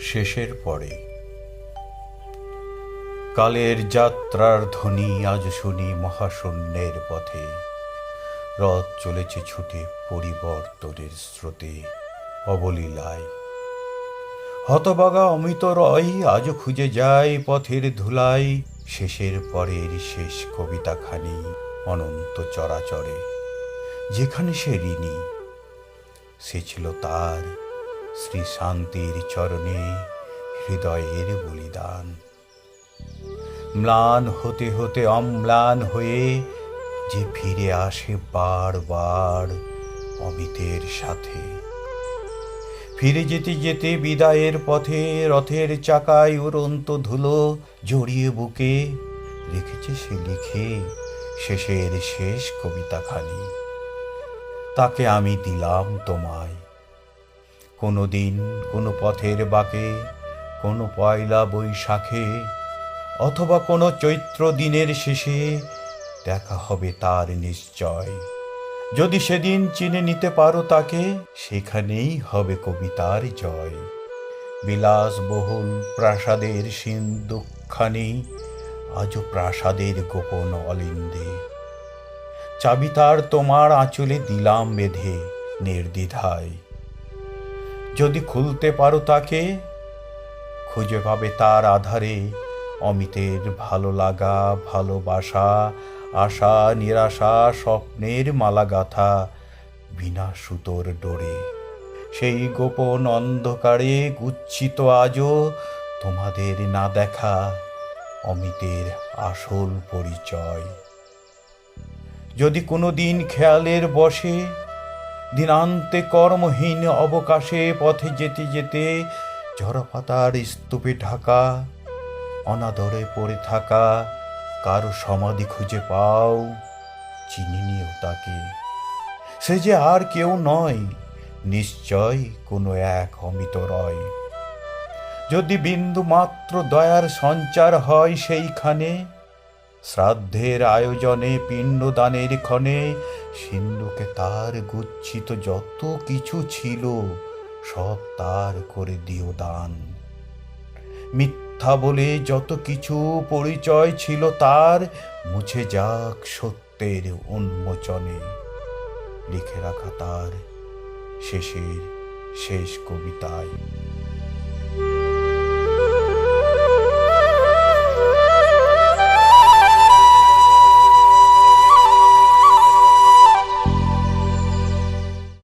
শেষের পরে। কালের যাত্রার ধ্বনি আজ শুনি মহাশূন্যের পথে। রথ চলেছে ছুটে পরিবর্তনের স্রোতে, অবলীলায়। হতবাগা অমিত রয় আজও খুঁজে যায় পথের ধুলাই। শেষের পরের শেষ কবিতাখানি অনন্ত চরাচরে। যেখানে সে ঋণী, সে ছিল তার শ্রী শান্তির চরণে হৃদয়ের বলিদান। ম্লান হতে হতে অম্লান হয়ে যে ফিরে আসে বারবার অমিতের সাথে। ফিরে যেতে যেতে বিদায়ের পথে রথের চাকায় উড়ন্ত ধুলো জড়িয়ে বুকে লিখেছে সে লিখে শেষের শেষ কবিতাখানি। তাকে আমি দিলাম তোমায়। কোনো দিন, কোনো পথের বাঁকে, কোনো পয়লা বৈশাখে, অথবা কোনো চৈত্র দিনের শেষে দেখা হবে তার নিশ্চয়। যদি সেদিন চিনে নিতে পারো তাকে, সেখানেই হবে কবিতার জয়। বিলাসবহুল প্রাসাদের সিন্ধুখানি আজও প্রাসাদের গোপন অলিন্দে। চাবি তার তোমার আঁচলে দিলাম বেঁধে, নির্দ্বিধায়। যদি খুলতে পারো তাকে, খুঁজে পাবে তার আধারে। অমিতের ভালো লাগা, ভালোবাসা, আশা, নিরাশা, স্বপ্নের মালা গাথা বিনা সুতোর ডোরে। সেই গোপন অন্ধকারে গুচ্ছিত আজও তোমাদের না দেখা অমিতের আসল পরিচয়। যদি কোনো দিন খেয়ালের বসে দিনান্তে কর্মহীন অবকাশে পথে যেতে যেতে ঝড়পাতার স্তূপে ঢাকা, অনাদরে পড়ে থাকা, কারও সমাধি খুঁজে পাও, চিনি নিও তাকে। সে যে আর কেউ নয়, নিশ্চয় কোনো এক অমিত রয়। যদি বিন্দু মাত্র দয়ার সঞ্চার হয় সেইখানে শ্রাদ্ধের আয়োজনে পিণ্ডদানের ক্ষণে সিন্ধুকে তার গুচ্ছিত যত কিছু ছিল, সব তার করে দিও দান। মিথ্যা বলে যত কিছু পরিচয় ছিল তার, মুছে যাক সত্যের উন্মোচনে। লিখে রাখা তার শেষের শেষ কবিতায়।